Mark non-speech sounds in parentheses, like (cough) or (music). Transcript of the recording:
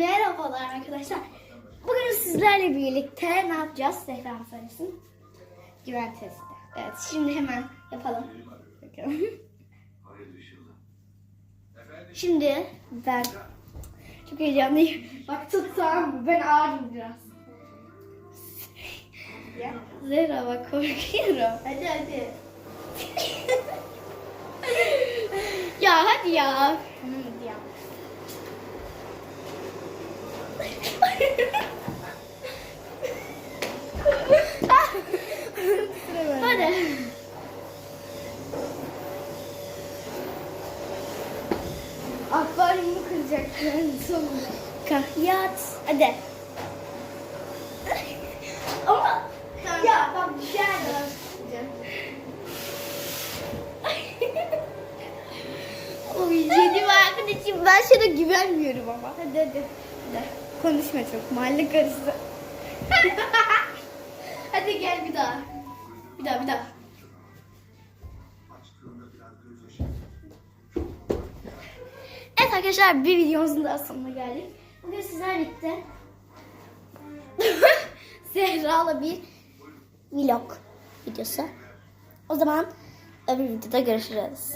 Merhabalar arkadaşlar. Bugün sizlerle birlikte ne yapacağız? Zehra söylesin. Güven testi. Evet şimdi hemen yapalım. Şimdi ben çok heyecanlıyım. Bak tut tamam mı? Ben ağırım biraz. Ya, Zehra bak korkuyorum. Hadi hadi. (laughs) ya hadi ya. Hadi. Akvaryumu kıracaklar sonunda. Kahyat. Hadi. Ama ya bak düşer. Oy canım arkadaşım ben sana güvenmiyorum ama. Hadi hadi. hadi. Konuşma çok mahalle karısı. (laughs) hadi gel bir daha. Bir daha bir daha. Evet arkadaşlar bir videomuzun daha sonuna geldik. Bugün sizlerle birlikte (laughs) Zehra'la bir vlog videosu. O zaman öbür videoda görüşürüz.